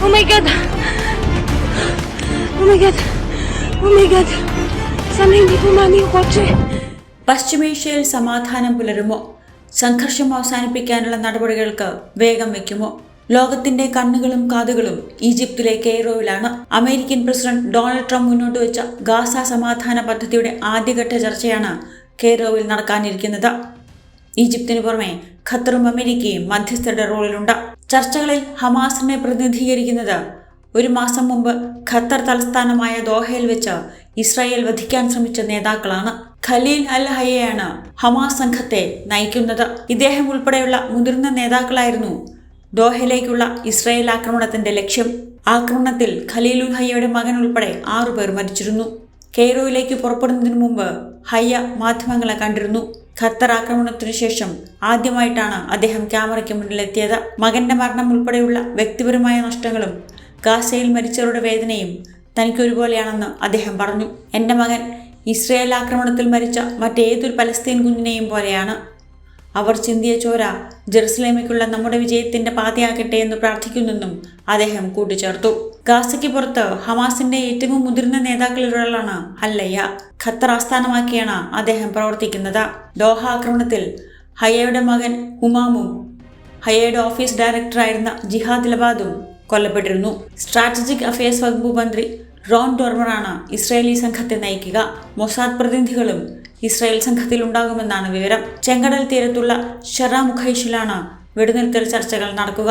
Oh my God! Oh my God! Oh my God! Sana hindi pumani. പശ്ചിമേഷ്യയിൽ സമാധാനം പുലരുമോ സംഘർഷം അവസാനിപ്പിക്കാനുള്ള നടപടികൾക്ക് വേഗം വയ്ക്കുമോ ലോകത്തിന്റെ കണ്ണുകളും കാതുകളും ഈജിപ്തിലെ കെയ്റോയിലാണ് അമേരിക്കൻ പ്രസിഡന്റ് ഡൊണാൾഡ് ട്രംപ് മുന്നോട്ട് വെച്ച ഗാസ സമാധാന പദ്ധതിയുടെ ആദ്യഘട്ട ചർച്ചയാണ് കെയ്റോവിൽ നടക്കാനിരിക്കുന്നത് ഈജിപ്തിന് പുറമെ ഖത്തറും അമേരിക്കയും മധ്യസ്ഥരുടെ റോളിലുണ്ട്. ചർച്ചകളിൽ ഹമാസിനെ പ്രതിനിധീകരിക്കുന്നത് ഒരു മാസം മുമ്പ് ഖത്തർ തലസ്ഥാനമായ ദോഹയിൽ വെച്ച് ഇസ്രായേൽ വധിക്കാൻ ശ്രമിച്ച നേതാക്കളാണ്. ഖലീൽ അൽ ഹയ്യയാണ് ഹമാസ് സംഘത്തെ നയിക്കുന്നത്. ഇദ്ദേഹം ഉൾപ്പെടെയുള്ള മുതിർന്ന നേതാക്കളായിരുന്നു ദോഹയിലേക്കുള്ള ഇസ്രായേൽ ആക്രമണത്തിന്റെ ലക്ഷ്യം. ആക്രമണത്തിൽ ഖലീലുൽ ഹയ്യയുടെ മകൻ ഉൾപ്പെടെ ആറുപേർ മരിച്ചിരുന്നു. കെയ്റോയിലേക്ക് പുറപ്പെടുന്നതിന് മുമ്പ് ഹയ്യ മാധ്യമങ്ങളെ കണ്ടിരുന്നു. ഖത്തർ ആക്രമണത്തിനു ശേഷം ആദ്യമായിട്ടാണ് അദ്ദേഹം ക്യാമറയ്ക്ക് മുന്നിലെത്തിയത്. മകന്റെ മരണം ഉൾപ്പെടെയുള്ള വ്യക്തിപരമായ നഷ്ടങ്ങളും ഗാസയിൽ മരിച്ചവരുടെ വേദനയും തനിക്കൊരുപോലെയാണെന്ന് അദ്ദേഹം പറഞ്ഞു. എന്റെ മകൻ ഇസ്രയേൽ ആക്രമണത്തിൽ മരിച്ച മറ്റേതൊരു പലസ്തീൻ കുഞ്ഞിനെയും പോലെയാണ്. അവർ ചിന്തിയ ചോര ജെറുസലേമിക്കുള്ള നമ്മുടെ വിജയത്തിന്റെ പാതയാകട്ടെ എന്ന് പ്രാർത്ഥിക്കുന്നെന്നും അദ്ദേഹം കൂട്ടിച്ചേർത്തു. ഗാസയ്ക്ക് പുറത്ത് ഹമാസിന്റെ ഏറ്റവും മുതിർന്ന നേതാക്കളിലൊരാളാണ് അല്ലയ്യ. ഖത്തർ ആസ്ഥാനമാക്കിയാണ് അദ്ദേഹം പ്രവർത്തിക്കുന്നത്. ദോഹ ആക്രമണത്തിൽ ഹയയുടെ മകൻ ഹുമാമും ഹയയുടെ ഓഫീസ് ഡയറക്ടറായിരുന്ന ജിഹാദ് ലബാദും കൊല്ലപ്പെട്ടിരുന്നു. സ്ട്രാറ്റജിക് അഫയേഴ്സ് വകുപ്പ് മന്ത്രി റോൺ ഡോർമറാണ് ഇസ്രായേലി സംഘത്തെ നയിക്കുക. മൊസാദ് പ്രതിനിധികളും ഇസ്രായേൽ സംഘത്തിൽ ഉണ്ടാകുമെന്നാണ് വിവരം. ചെങ്കടൽ തീരത്തുള്ള ഷെറാ മുഖൈഷിലാണ് വെടിനിർത്തൽ ചർച്ചകൾ നടക്കുക.